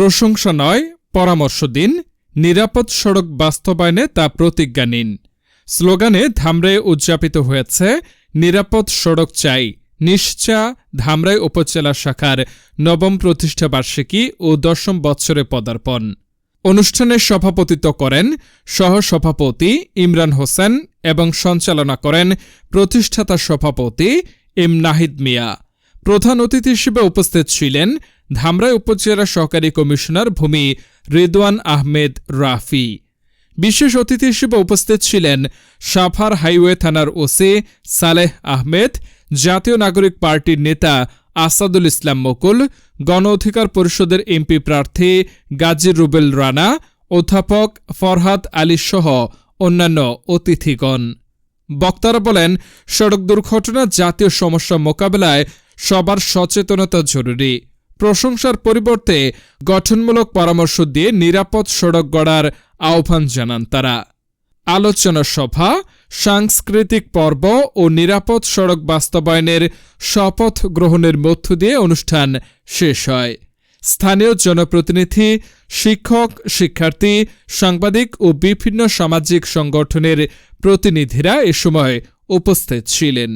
প্রশংসা নয়, পরামর্শ দিন, নিরাপদ সড়ক বাস্তবায়নে তা প্রতিজ্ঞা নিন। স্লোগানে ধামরাই উদযাপিত হয়েছে, নিরাপদ সড়ক চাই, নিশ্চা ধামরাই উপজেলা শাখার নবম প্রতিষ্ঠা বার্ষিকী ও দশম বৎসরে পদার্পণ। অনুষ্ঠানে সভাপতিত্ব করেন সহসভাপতি ইমরান হোসেন এবং সঞ্চালনা করেন প্রতিষ্ঠাতা সভাপতি এম নাহিদ মিয়া। প্রধান অতিথি হিসেবে উপস্থিত ছিলেন ধামরাই উপজেলা সহকারী কমিশনার ভূমি রিদওয়ান আহমেদ রাফি। বিশেষ অতিথি হিসেবে উপস্থিত ছিলেন সাফার হাইওয়ে থানার ওসি সালেহ আহমেদ, জাতীয় নাগরিক পার্টির নেতা আসাদুল ইসলাম মকুল, গণ অধিকার পরিষদের এমপি প্রার্থী গাজী রুবেল রানা, অধ্যাপক ফরহাদ আলী সহ অন্যান্য অতিথিগণ। বক্তারা বলেন, সড়ক দুর্ঘটনা জাতীয় সমস্যা মোকাবেলায় সবার সচেতনতা জরুরি। প্রশংসার পরিবর্তে গঠনমূলক পরামর্শ দিয়ে নিরাপদ সড়ক গড়ার আহ্বান জানান তারা। আলোচনা সভা, সাংস্কৃতিক পর্ব ও নিরাপদ সড়ক বাস্তবায়নের শপথ গ্রহণের মধ্য দিয়ে অনুষ্ঠান শেষ হয়। স্থানীয় জনপ্রতিনিধি, শিক্ষক, শিক্ষার্থী, সাংবাদিক ও বিভিন্ন সামাজিক সংগঠনের প্রতিনিধিরা এ সময় উপস্থিত ছিলেন।